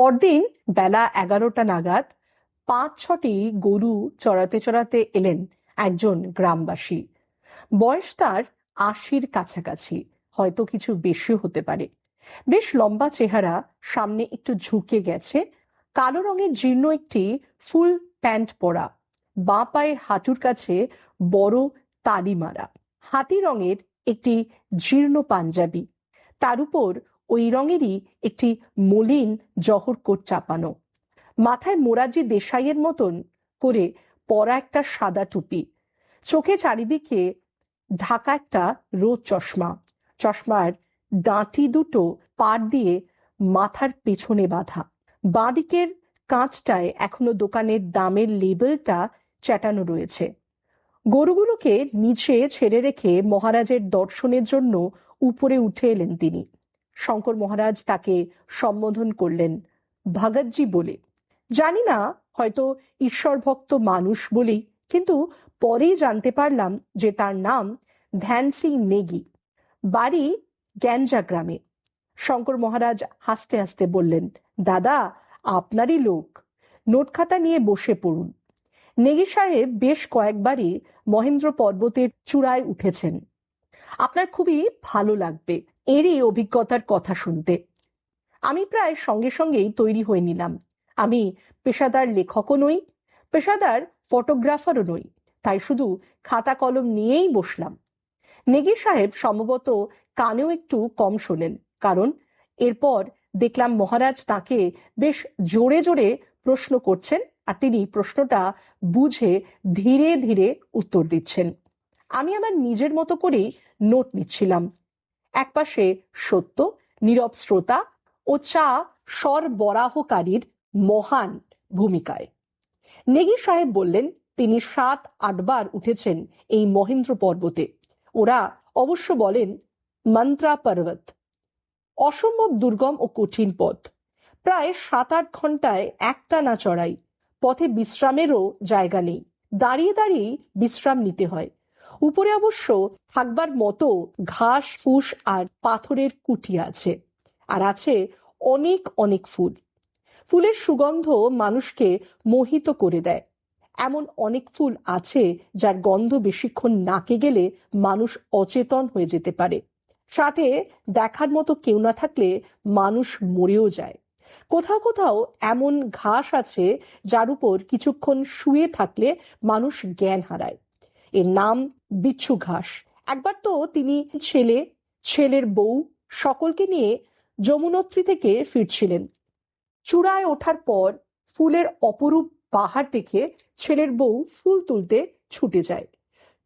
পরদিন বেলা এগারোটা নাগাদ পাঁচ, ছটি গরু চড়াতে চড়াতে এলেন একজন গ্রামবাসী। বয়স তার আশির কাছাকাছি, হয়তো কিছু বেশি হতে পারে। বেশ লম্বা চেহারা, সামনে একটু ঝুঁকে গেছে, কালো রঙের জীর্ণ একটি ফুল প্যান্ট পরা, বাঁ পায়ের হাঁটুর কাছে বড় তালি মারা হাতি রঙের একটি জীর্ণ পাঞ্জাবি। তার উপর ওই রঙেরই একটি মলিন জহর কোট চাপানো। মাথায় মোরাজি দেশাইয়ের মতন করে পরা একটা সাদা টুপি। চোখে চারিদিকে ঢাকা একটা রোদ চশমা। চশমার ডাঁটি দুটো পার দিয়ে মাথার পেছনে বাঁধা। বাঁদিকের কাঁচটায় এখনও দোকানের দামের লেবেলটা চেটানো রয়েছে। গরুগুলোকে নিচে ছেড়ে রেখে মহারাজের দর্শনের জন্য উপরে উঠে এলেন তিনি। শঙ্কর মহারাজ তাকে সম্বোধন করলেন ভগতজি বলে, জানি না হয়তো ঈশ্বর ভক্ত মানুষ বলেই কিন্তু পরেই জানতে পারলাম যে তার নাম ধ্যানসিং নেগি, বাড়ি গ্যাঞ্জা গ্রামে। শঙ্কর মহারাজ হাসতে হাসতে বললেন, দাদা, আপনারই লোক, নোটখাতা নিয়ে বসে পড়ুন। নেগি সাহেব বেশ কয়েকবারই মহেন্দ্র পর্বতের চূড়ায় উঠেছেন। আপনার খুবই ভালো লাগবে এরই অভিজ্ঞতার কথা শুনতে। আমি প্রায় সঙ্গে সঙ্গেই তৈরি হয়ে নিলাম। আমি পেশাদার লেখকও নই, পেশাদার ফটোগ্রাফারও নই, তাই শুধু খাতা কলম নিয়েই বসলাম। নেগি সাহেব সম্ভবত কানেও একটু কম শোনেন, কারণ এরপর দেখলাম মহারাজ তাকে বেশ জোরে জোরে প্রশ্ন করছেন আর তিনি প্রশ্নটা বুঝে ধীরে ধীরে উত্তর দিচ্ছেন। আমি আমার নিজের মতো করেই নোট নিচ্ছিলাম। একপাশে সত্য, নীরব শ্রোতা ও চা সরবরাহকারীর মহান ভূমিকায়। নেগি সাহেব বললেন, তিনি সাত আটবার উঠেছেন এই মহেন্দ্র পর্বতে। ওরা অবশ্য বলেন, মন্ত্রা পর্বত। অসম্ভব দুর্গম ও কঠিন পথ। প্রায় সাত, আট ঘন্টায় একটা না চড়াই। পথে বিশ্রামেরও জায়গা নেই। দাঁড়িয়ে দাঁড়িয়ে বিশ্রাম নিতে হয়। উপরে অবশ্য থাকবার মতো ঘাস, ফুস আর পাথরের কুটি আছে। আর আছে অনেক অনেক ফুল। ফুলের সুগন্ধ মানুষকে মোহিত করে দেয়। এমন অনেক ফুল আছে যার গন্ধ বেশিক্ষণ নাকে গেলে মানুষ অচেতন হয়ে যেতে পারে। সাথে দেখার মতো কেউ না থাকলে মানুষ মরেও যায়। কোথাও কোথাও এমন ঘাস আছে যার উপর কিছুক্ষণ শুয়ে থাকলে মানুষ জ্ঞান হারায়। এর নাম বিচ্ছু ঘাস। একবার তো তিনি ছেলে, ছেলের বউ সকলকে নিয়ে যমুনত্রী থেকে ফিরছিলেন। চূড়ায় ওঠার পর ফুলের অপরূপ পাহাড় দেখে ছেলের বউ ফুল তুলতে ছুটে যায়।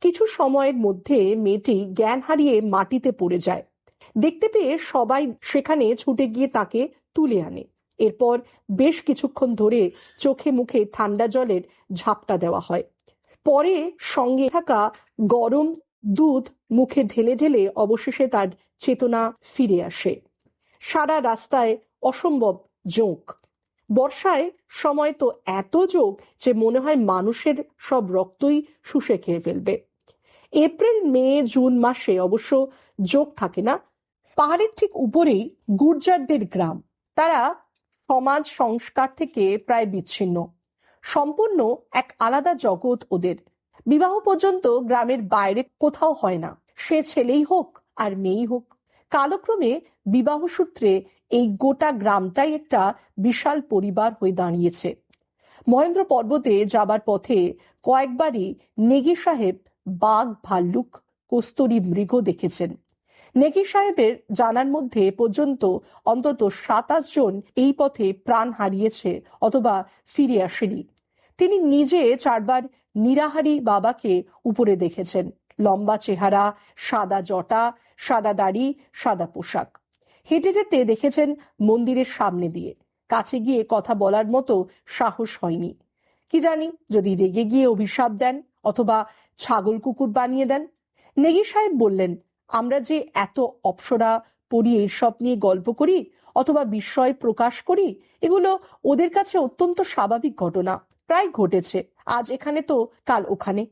কিছু সময়ের মধ্যে মেয়েটি জ্ঞান হারিয়ে মাটিতে পড়ে যায়। দেখতে পেয়ে সবাই সেখানে ছুটে গিয়ে তাকে তুলে আনে। এরপর বেশ কিছুক্ষণ ধরে চোখে মুখে ঠান্ডা জলের ঝাপটা দেওয়া হয়। পরে সঙ্গে থাকা গরম দুধ মুখে ঢেলে ঢেলে অবশেষে তার চেতনা ফিরে আসে। সারা রাস্তায় অসম্ভব জোঁক। বর্ষায় সময় তো এত যোগ যে মনে হয় মানুষের সব রক্তই শুষে খেয়ে ফেলবে। এপ্রিল, মে, জুন মাসে অবশ্য যোগ থাকে না। পাহাড়ের ঠিক উপরেই গুর্জারদের গ্রাম। তারা সমাজ সংস্কার থেকে প্রায় বিচ্ছিন্ন। সম্পূর্ণ এক আলাদা জগৎ ওদের। বিবাহ পর্যন্ত গ্রামের বাইরে কোথাও হয় না। সে ছেলেই হোক আর মেয়েই হোক। কালক্রমে বিবাহ সূত্রে এই গোটা গ্রামটাই একটা বিশাল পরিবার হয়ে দাঁড়িয়েছে। মহেন্দ্র পর্বতে যাবার পথে কয়েকবারই নেগি সাহেব বাঘ, ভাল্লুক, কস্তরি মৃগ দেখেছেন। নেগি সাহেবের জানার মধ্যে পর্যন্ত অন্তত সাতাশ জন এই পথে প্রাণ হারিয়েছে অথবা ফিরে আসেনি। তিনি নিজে চারবার নিরাহারি বাবাকে উপরে দেখেছেন। লম্বা চেহারা, সাদা জটা, সাদা দাড়ি, সাদা পোশাক। হেঁটে যেতে দেখেছেন মন্দিরের সামনে দিয়ে। কাছে গিয়ে কথা বলার মতো সাহস হয়নি। কি জানি, যদি রেগে গিয়ে অভিশাপ দেন অথবা ছাগল কুকুর বানিয়ে দেন? নেগি সাহেব বললেন, আমরা যে এত অপসরা পড়ি এইসব নিয়ে গল্প করি অথবা বিস্ময় প্রকাশ করি, এগুলো ওদের কাছে অত্যন্ত স্বাভাবিক ঘটনা। প্রায় ঘটেছে। আজ এখানে তো, কাল ওখানে।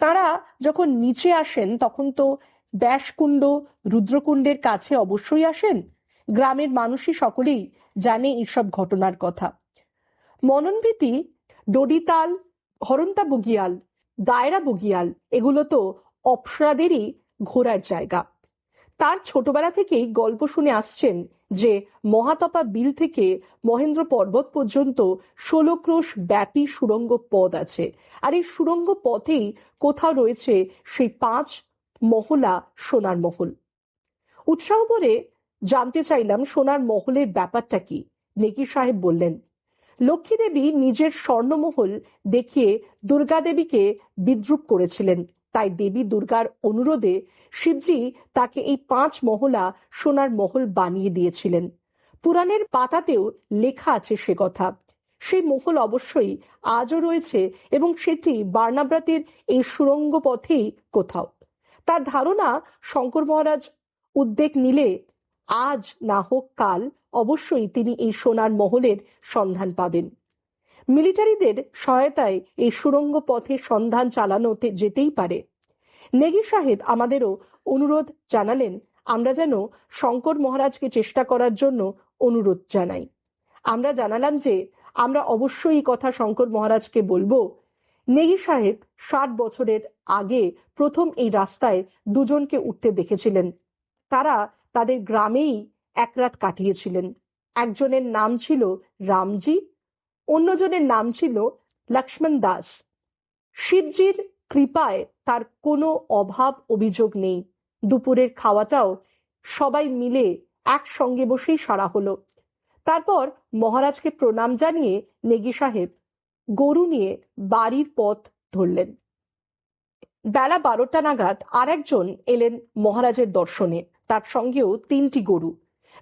তারা যখন নিচে আসেন, তখন তো ব্যাসকুণ্ড, রুদ্রকুণ্ডের কাছে অবশ্যই আসেন। গ্রামের মানুষই সকলেই জানে এইসব ঘটনার কথা। মননভীতি ডডিতাল, হরন্তা বগিয়াল, দায়রা বগিয়াল, এগুলো তো অপসরাদেরই ঘোরার জায়গা। তার ছোটবেলা থেকেই গল্প শুনে আসছেন যে মহাতপা বিল থেকে মহেন্দ্র পর্বত পর্যন্ত ষোলো ক্রোশ ব্যাপী সুড়ঙ্গ পথ আছে। আর এই সুড়ঙ্গ পথেই কোথাও রয়েছে সেই পাঁচ মহলা সোনার মহল। উৎসাহ করে জানতে চাইলাম সোনার মহলের ব্যাপারটা কি নেকি সাহেব বললেন লক্ষ্মী দেবী নিজের স্বর্ণমহল দেখিয়ে দুর্গা দেবীকে বিদ্রুপ করেছিলেন। তাই দেবী দুর্গার অনুরোধে শিবজি তাকে এই পাঁচ মহলা সোনার মহল বানিয়ে দিয়েছিলেন। পুরাণের পাতাতেও লেখা আছে সে কথা। সেই মহল অবশ্যই আজও রয়েছে এবং সেটি বার্নাব্রাতের এই সুরঙ্গ পথেই কোথাও। তার ধারণা শঙ্কর মহারাজ উদ্বেগ নিলে আজ না হোক কাল অবশ্যই তিনি এই সোনার মহলের সন্ধান পাবেন। মিলিটারিদের সহায়তায় এই সুরঙ্গ পথে সন্ধান চালানোতে যেতেই পারে। নেগি সাহেব আমাদেরও অনুরোধ জানালেন, আমরা যেন শঙ্কর মহারাজকে চেষ্টা করার জন্য অনুরোধ জানাই। আমরা জানালাম যে, আমরা অবশ্যই এই কথা শঙ্কর মহারাজকে বলব। নেগি সাহেব ষাট বছরের আগে প্রথম এই রাস্তায় দুজনকে উঠতে দেখেছিলেন। তারা তাদের গ্রামেই এক রাত কাটিয়েছিলেন। একজনের নাম ছিল রামজি অন্যজনের নাম ছিল লক্ষ্মণ দাস। শিবজির কৃপায় তার কোনো অভাব অভিযোগ নেই। দুপুরের খাওয়াটাও সবাই মিলে একসঙ্গে বসেই সারা হলো। তারপর মহারাজকে প্রণাম জানিয়ে নেগি সাহেব গরু নিয়ে বাড়ির পথ ধরলেন। বেলা বারোটা নাগাদ আর একজন এলেন মহারাজের দর্শনে। তার সঙ্গেও তিনটি গরু।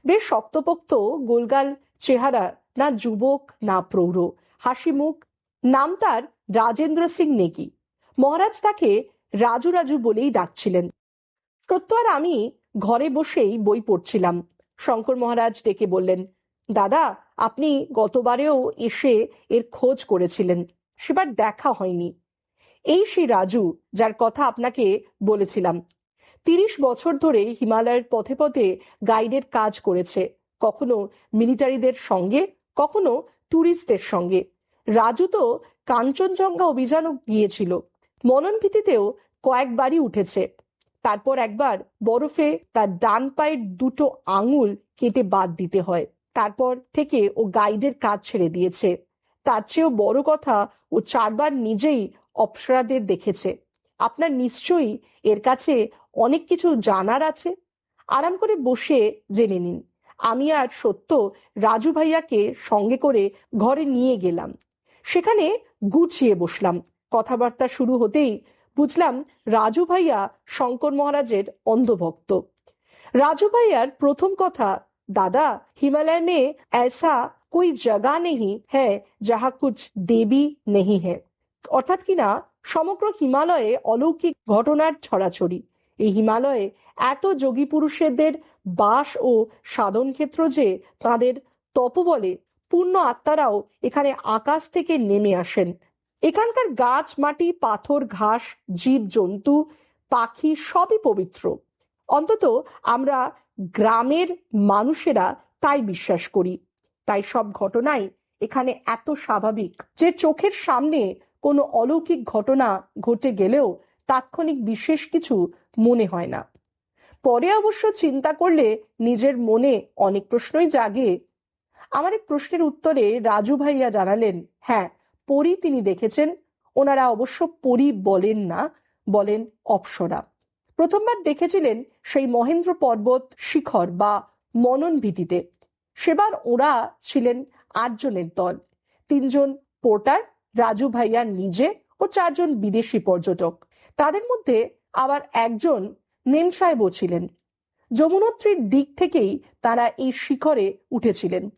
বেশ শক্তপোক্ত গোলগাল চেহারা না যুবক, না প্রৌঢ়। হাসি মুখ। নাম তার রাজেন্দ্র সিং নেগি। মহারাজ তাকে রাজু রাজু বলেই ডাকছিলেন। সত্য আর আমি ঘরে বসেই বই পড়ছিলাম। শঙ্কর মহারাজ ডেকে বললেন, দাদা, আপনি গতবারেও এসে এর খোঁজ করেছিলেন। সেবার দেখা হয়নি। এই সেই রাজু যার কথা আপনাকে বলেছিলাম। তিরিশ বছর ধরে হিমালয়ের পথে পথে গাইডের কাজ করেছে। কখনো মিলিটারিদের সঙ্গে কখনো ট্যুরিস্টদের সঙ্গে। রাজু তো কাঞ্চনজঙ্ঘা অভিযানও গিয়েছিল। মনন ভিত্তিতেও কয়েকবারই উঠেছে। তারপর একবার বরফে তার ডান পায়ের দুটো আঙুল কেটে বাদ দিতে হয়। তারপর থেকে ও গাইডের কাজ ছেড়ে দিয়েছে। তার চেয়েও বড় কথা ও চারবার নিজেই অপসরাদের দেখেছে। আপনার নিশ্চয়ই এর কাছে অনেক কিছু জানার আছে? আরাম করে বসে জেনে নিন। আমি আর সত্য রাজু ভাইয়াকে সঙ্গে করে ঘরে নিয়ে গেলাম। সেখানে গুছিয়ে বসলাম। কথাবার্তা শুরু হতেই বুঝলাম রাজু ভাইয়া শঙ্কর মহারাজের অন্ধভক্ত। রাজু ভাইয়ার প্রথম কথা, দাদা হিমালয় মেয়ে এসা কই জাগা নেই হ্যাঁ যাহা কুছ দেবী নেহি হ্যাঁ। অর্থাৎ কিনা, সমগ্র হিমালয়ে অলৌকিক ঘটনার ছড়াছড়ি। এই হিমালয়ে এত যোগী পুরুষেদের বাস ও সাধন ক্ষেত্র যে তাদের তপবলে পূর্ণ আত্মারাও এখানে আকাশ থেকে নেমে আসেন। এখানকার গাছ, মাটি, পাথর, ঘাস, জীব, জন্তু, পাখি সবই পবিত্র। অন্তত আমরা গ্রামের মানুষেরা তাই বিশ্বাস করি। তাই সব ঘটনাই এখানে এত স্বাভাবিক যে চোখের সামনে কোনো অলৌকিক ঘটনা ঘটে গেলেও তাৎক্ষণিক বিশেষ কিছু মনে হয় না। পরে অবশ্য চিন্তা করলে নিজের মনে অনেক প্রশ্নই জাগে। আমার এক প্রশ্নের উত্তরে রাজু ভাইয়া জানালেন হ্যাঁ পরি তিনি দেখেছেন। ওনারা অবশ্য পরি বলেন না, বলেন অপসরা। প্রথমবার দেখেছিলেন সেই মহেন্দ্র পর্বত শিখর বা মনন ভীতিতে। সেবার ওরা ছিলেন আটজনের দল। তিনজন পোর্টার, রাজু ভাইয়া নিজে ও চারজন বিদেশি পর্যটক। তাদের মধ্যে আবার একজন নেম সাহেবও ছিলেন যমুনোত্রীর দিক থেকেই তারা এই শিখরে উঠেছিলেন।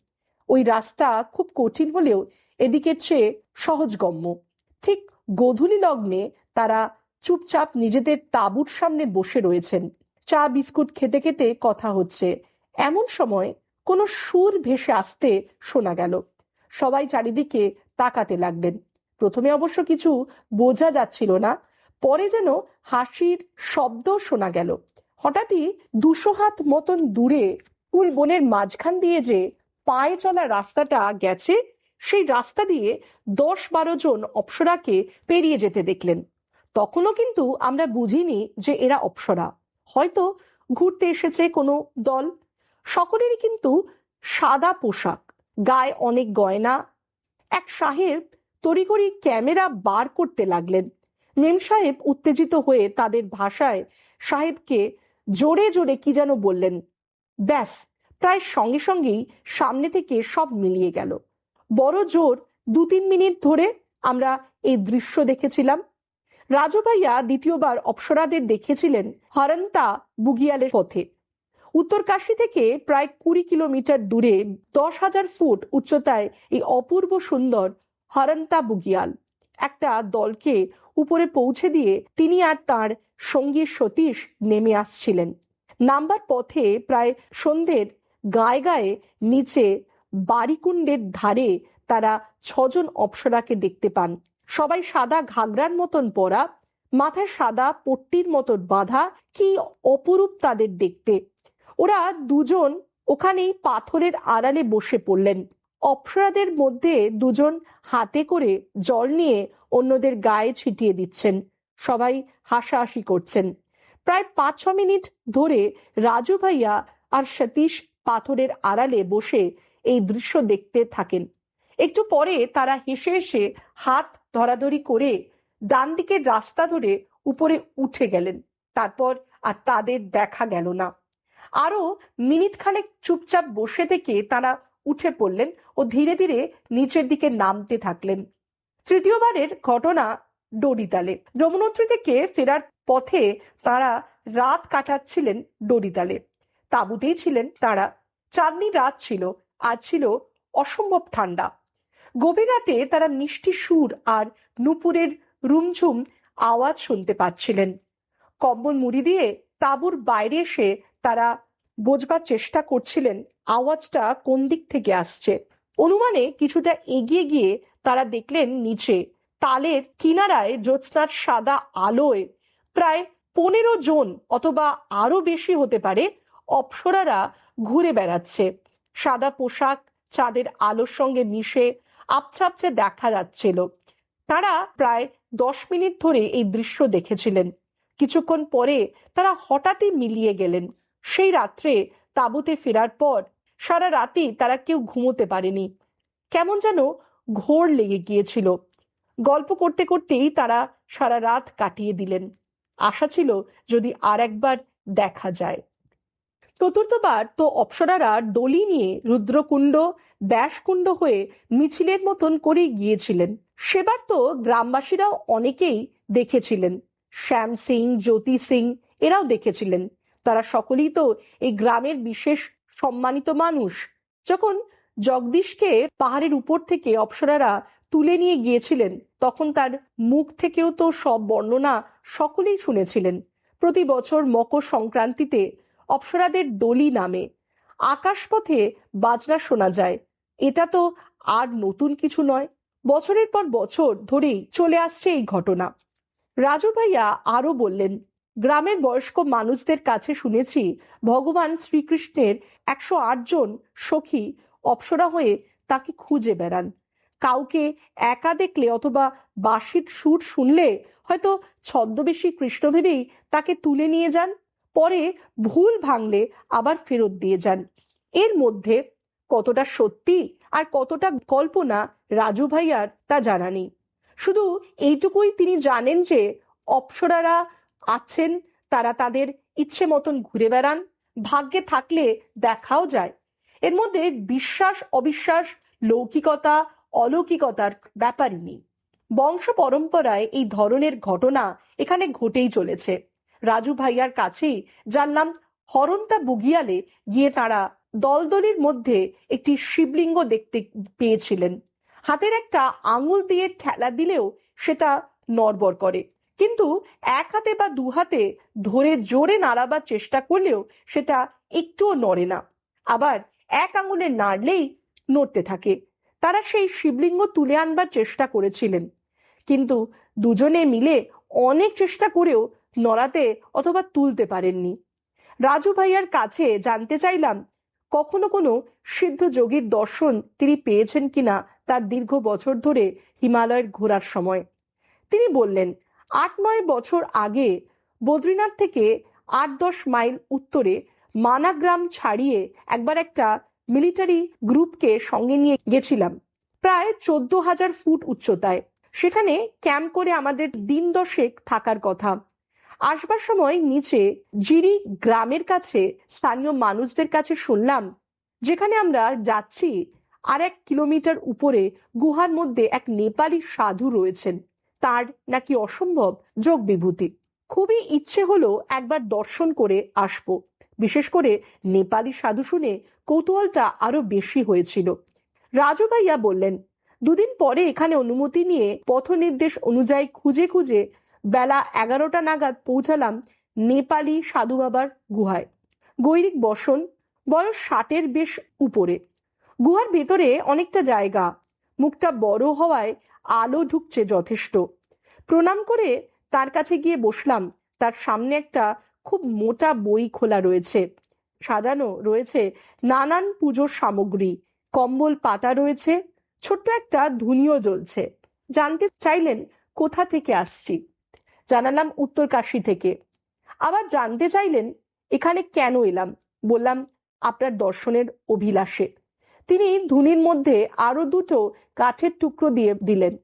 ওই রাস্তা খুব কঠিন হলেও এদিকের চেয়ে সহজগম্য। ঠিক গোধূলি লগ্নে তারা চুপচাপ নিজেদের তাঁবুর সামনে বসে রয়েছেন। চা, বিস্কুট খেতে খেতে কথা হচ্ছে। এমন সময় কোনো সুর ভেসে আসতে শোনা গেল। সবাই চারিদিকে তাকাতে লাগলেন। প্রথমে অবশ্য কিছু বোঝা যাচ্ছিল না। পরে যেন হাসির শব্দ শোনা গেল। হঠাৎই দুশো হাত মতন দূরে কুল বনের মাঝখান দিয়ে যে পায়ে চলা রাস্তাটা গেছে, সেই রাস্তা দিয়ে দশ বারো জন অপ্সরাকে পেরিয়ে যেতে দেখলেন। তখনও কিন্তু আমরা বুঝিনি যে এরা অপ্সরা। হয়তো ঘুরতে এসেছে কোনো দল। সকলেরই কিন্তু সাদা পোশাক, গায়ে অনেক গয়না। এক সাহেব তড়িঘড়ি ক্যামেরা বার করতে লাগলেন। মেম সাহেব উত্তেজিত হয়ে তাদের ভাষায় সাহেবকে জোরে জোরে কি যেন বললেন। ব্যাস, প্রায় সঙ্গে সঙ্গেই সামনে থেকে সব মিলিয়ে গেল। বড় জোর দু তিন মিনিট ধরে আমরা এই দৃশ্য দেখেছিলাম। রাজু ভাইয়া দ্বিতীয়বার অপ্সরাদের দেখেছিলেন হরন্তা বুগিয়ালের পথে। উত্তরকাশী থেকে প্রায় কুড়ি কিলোমিটার দূরে দশ হাজার ফুট উচ্চতায় এই অপূর্ব সুন্দর হরন্তা বুগিয়াল। একটা দলকে উপরে পৌঁছে দিয়ে তিনি আর তার সঙ্গী সতীশ নেমে আসছিলেন। নাম্বার পথে প্রায় সন্ধ্যের গায়ে গায়ে নিচে বাড়িকুণ্ডের ধারে তারা ছজন অপ্সরাকে দেখতে পান। সবাই সাদা ঘাগরার মতন পরা, মাথায় সাদা পট্টির মতন বাঁধা, কি অপরূপ তাদের দেখতে। ওরা দুজন ওখানেই পাথরের আড়ালে বসে পড়লেন। অপ্সরাদের মধ্যে দুজন হাতে করে জল নিয়ে অন্যদের গায়ে ছিটিয়ে দিচ্ছেন। সবাই হাসাহাসি করছেন। প্রায় পাঁচ ছ মিনিট ধরে রাজু ভাইয়া আর সতীশ পাথরের আড়ালে বসে এই দৃশ্য দেখতে থাকেন। একটু পরে তারা হেসে হেসে হাত ধরাধরি করে ডান দিকের রাস্তা ধরে উপরে উঠে গেলেন। তারপর আর তাদের দেখা গেল না। আরও মিনিট খানেক চুপচাপ বসে থেকে তারা উঠে পড়লেন ও ধীরে ধীরে নিচের দিকে নামতে থাকলেন। তৃতীয়বারের ঘটনা ডরিতালে যমুনোত্রী থেকে ফেরার পথে তারা রাত কাটাচ্ছিলেন ডরিতালে। তাঁবুতেই ছিলেন তারা। চাঁদনি রাত ছিল, আর ছিল অসম্ভব ঠান্ডা। গভীর রাতে তারা মিষ্টি সুর আর নুপুরের রুমঝুম আওয়াজ শুনতে পাচ্ছিলেন। কম্বল মুড়ি দিয়ে তাঁবুর বাইরে এসে তারা বোঝবার চেষ্টা করছিলেন আওয়াজটা কোন দিক থেকে আসছে? অনুমানে কিছুটা এগিয়ে গিয়ে তারা দেখলেন নিচে, তালের কিনারায় জ্যোৎস্নার সাদা আলোয় প্রায় পনেরো জন অথবা আরও বেশি হতে পারে অপ্সরারা ঘুরে বেড়াচ্ছে। সাদা পোশাক, চাঁদের আলোর সঙ্গে মিশে আপছে আপছে দেখা যাচ্ছিল। তারা প্রায় দশ মিনিট ধরে এই দৃশ্য দেখেছিলেন। কিছুক্ষণ পরে তারা হঠাৎই মিলিয়ে গেলেন। সেই রাত্রে তাঁবুতে ফেরার পর সারা রাতেই তারা কেউ ঘুমোতে পারেনি। কেমন যেন ঘোর লেগে গিয়েছিল। গল্প করতে করতেই তারা সারা রাত কাটিয়ে দিলেন। আশা ছিল যদি আর একবার দেখা যায়। চতুর্থবার তো অপ্সরারা ডলি নিয়ে রুদ্রকুণ্ড, ব্যাসকুণ্ড হয়ে মিছিলের মতন করেই গিয়েছিলেন। সেবার তো গ্রামবাসীরাও অনেকেই দেখেছিলেন। শ্যাম সিং, জ্যোতি সিং, এরাও দেখেছিলেন। তারা সকলেই তো এই গ্রামের বিশেষ সম্মানিত মানুষ। যখন জগদীশকে পাহাড়ের উপর থেকে অপ্সরারা তুলে নিয়ে গিয়েছিলেন, তখন তার মুখ থেকেও তো সব বর্ণনা সকলেই শুনেছিলেন। প্রতি বছর মকর সংক্রান্তিতে অপ্সরাদের দলি নামে। আকাশপথে বাজনা শোনা যায়। এটা তো আর নতুন কিছু নয়। বছরের পর বছর ধরেই চলে আসছে এই ঘটনা। রাজু ভাইয়া আরও বললেন গ্রামের বয়স্ক মানুষদের কাছে শুনেছি, ভগবান শ্রীকৃষ্ণের একশো জন সখী অপ্সরা হয়ে তাকে খুঁজে বেড়ান। কাউকে একা দেখলে অথবা বাঁশির সুর শুনলে হয়তো ছদ্মবেশী কৃষ্ণ ভেবেই তাকে তুলে নিয়ে যান, পরে ভুল ভাঙলে আবার ফেরত দিয়ে যান। এর মধ্যে কতটা সত্যি আর কতটা কল্পনা রাজু ভাইয়ার তা জানা নেই। শুধু এইটুকুই তিনি জানেন যে অপ্সরারা আছেন, তারা তাদের ইচ্ছে মতন ঘুরে বেড়ান, ভাগ্যে থাকলে দেখাও যায়। এর মধ্যে বিশ্বাস, অবিশ্বাস, লৌকিকতা, অলৌকিকতার ব্যাপারই নেই। বংশ পরম্পরায় এই ধরনের ঘটনা এখানে ঘটেই চলেছে। রাজু ভাইয়ার কাছেই জানলাম হরন্তা বুগিয়ালে, গিয়ে তারা দলদলির মধ্যে একটি শিবলিঙ্গ দেখতে পেয়েছিলেন। হাতের একটা আঙুল দিয়ে ঠেলা দিলেও সেটা নড়বড় করে। কিন্তু এক হাতে বা দু হাতে ধরে জোরে নাড়াবার চেষ্টা করলেও সেটা একটুও নড়ে না। আবার এক আঙুলে নাড়লেই নড়তে থাকে। তারা সেই শিবলিঙ্গ তুলে আনবার চেষ্টা করেছিলেন। কিন্তু দুজনে মিলে অনেক চেষ্টা করেও নড়াতে অথবা তুলতে পারেননি। রাজু ভাইয়ার কাছে জানতে চাইলাম, কখনো কোনো সিদ্ধ যোগীর দর্শন তিনি পেয়েছেন কিনা তার দীর্ঘ বছর ধরে হিমালয়ের ঘোরার সময়? তিনি বললেন আট নয় বছর আগে বদ্রীনাথ থেকে আট দশ মাইল উত্তরে মানাগ্রাম ছাড়িয়ে একবার একটা মিলিটারি গ্রুপকে সঙ্গে নিয়ে গেছিলাম। প্রায় চোদ্দ হাজার ফুট উচ্চতায়। সেখানে ক্যাম্প করে আমাদের দিন দশেক থাকার কথা। আসবার সময় নিচে জিরি গ্রামের কাছে, স্থানীয় মানুষদের কাছে শুনলাম, যেখানে আমরা যাচ্ছি, আর এক কিলোমিটার উপরে, গুহার মধ্যে এক নেপালি সাধু রয়েছেন। তার নাকি অসম্ভব যোগ বিভূতি। খুবই ইচ্ছে হলো একবার দর্শন করে আসব। বিশেষ করে নেপালি সাধু শুনে কৌতূহলটা আরও বেশি হয়েছিল। রাজু ভাইয়া বললেন, দুদিন পরে এখানে অনুমতি নিয়ে পথ নির্দেশ অনুযায়ী খুঁজে খুঁজে বেলা এগারোটা নাগাদ পৌঁছালাম নেপালি সাধু বাবার গুহায়। গৈরিক বসন, বয়স ষাটের বেশ উপরে। গুহার ভেতরে অনেকটা জায়গা। মুখটা বড় হওয়ায় আলো ঢুকছে যথেষ্ট। প্রণাম করে তার কাছে গিয়ে বসলাম। তার সামনে একটা খুব মোটা বই খোলা রয়েছে। সাজানো রয়েছে নানান পুজোর সামগ্রী। কম্বল, পাতা রয়েছে। ছোট্ট একটা ধুনিও জ্বলছে। জানতে চাইলেন কোথা থেকে আসছি? জানালাম উত্তরকাশী থেকে। আবার জানতে চাইলেন এখানে কেন এলাম? বললাম, আপনার দর্শনের অভিলাষে। তিনি ধুনির মধ্যে আরও দুটো কাঠের টুকরো দিয়ে দিলেন।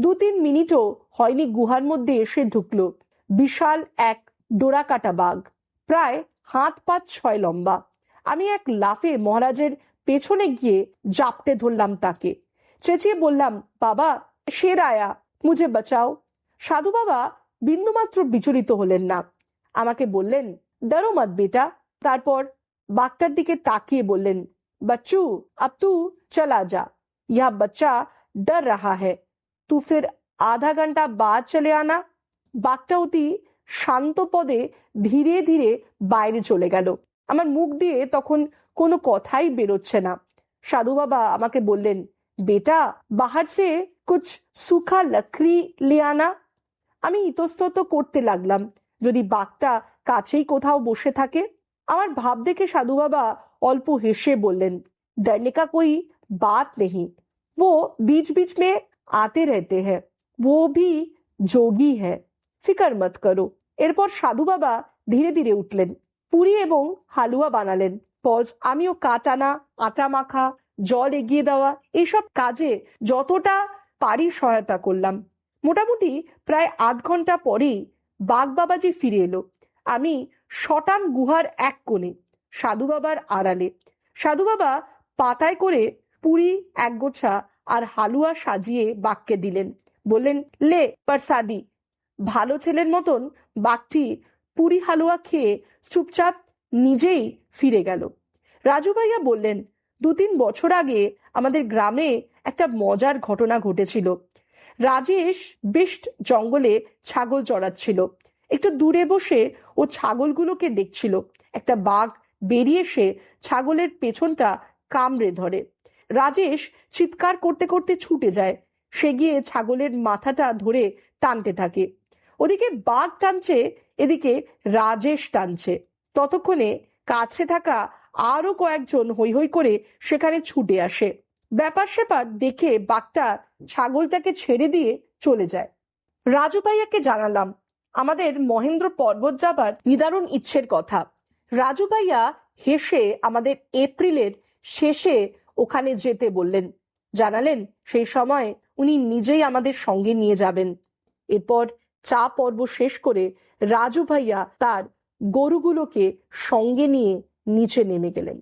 দু তিন মিনিটও হয়নি গুহার মধ্যে এসে ঢুকলো। বিশাল এক ডোরাকাটা বাঘ, প্রায় হাত পাঁচ ছয় লম্বা। আমি এক লাফে মহারাজের পেছনে গিয়ে জাপটে ধরলাম তাকে। চেঁচিয়ে বললাম, বাবা শের আয়া মুঝে বাঁচাও। সাধু বাবা, বিন্দুমাত্র বিচলিত হলেন না। আমাকে বললেন, ডরো মত বেটা। তারপর বাঘটার দিকে তাকিয়ে বললেন बच्चू अब तू चला जा यह बच्चा डर रहा है तू फिर आधा घंटा बाद चले आना বাঘটা অতি শান্ত পদে ধীরে ধীরে বাইরে চলে গেল আমার মুখ দিয়ে তখন কোনো কথাই বেরোচ্ছে না সাধু বাবা আমাকে বললেন বেটা বাহার সে কুছ সুখা লকড়ি লে আনা আমি ইতস্তত করতে লাগলাম যদি বাঘটা কাছেই কোথাও বসে থাকে আমার ভাব দেখে সাধু বাবা অল্প হেসে বললেন डरने का कोई बात नहीं वो बीच बीच में आते रहते हैं वो भी যোগী है ফিকার মত করো এরপর সাধু বাবা ধীরে ধীরে উঠলেন পুরি এবং হালুয়া বানালেন পজ আমিও কাট আনা আটা মাখা জল এগিয়ে দেওয়া এইসব কাজে যতটা পারি সহায়তা করলাম মোটামুটি প্রায় আধ ঘন্টা পরেই বাঘ বাবাজি ফিরে এলো আমি শটান গুহার এক কোণে সাধু বাবার আড়ালে। সাধু বাবা পাতায় করে পুরি এক গোছা আর হালুয়া সাজিয়ে বাঘকে দিলেন। বললেন, লে, পারসাদি। ভালো ছেলের মতন বাঘটি পুরি হালুয়া খেয়ে চুপচাপ নিজেই ফিরে গেল। রাজু ভাইয়া বললেন দু তিন বছর আগে আমাদের গ্রামে একটা মজার ঘটনা ঘটেছিল। রাজেশ বেস্ট জঙ্গলে ছাগল চড়াচ্ছিল। একটু দূরে বসে ও ছাগলগুলোকে দেখছিল। একটা বাঘ বেরিয়ে এসে ছাগলের পেছনটা কামড়ে ধরে। রাজেশ চিৎকার করতে করতে ছুটে যায়। সে গিয়ে ছাগলের মাথাটা ধরে টানতে থাকে। ওদিকে বাঘ টানছে, এদিকে রাজেশ টানছে। ততক্ষণে কাছে থাকা আরও কয়েকজন হৈ হৈ করে সেখানে ছুটে আসে। ব্যাপার স্যাপার দেখে বাঘটা ছাগলটাকে ছেড়ে দিয়ে চলে যায়। রাজু ভাইয়াকে জানালাম, আমাদের মহেন্দ্র পর্বত যাবার নিদারুণ ইচ্ছের কথা। রাজু ভাইয়া হেসে আমাদের এপ্রিলের শেষে ওখানে যেতে বললেন। জানালেন সেই সময় উনি নিজেই আমাদের সঙ্গে নিয়ে যাবেন। এরপর চা পর্ব শেষ করে রাজু ভাইয়া তার গরুগুলোকে সঙ্গে নিয়ে নিচে নেমে গেলেন।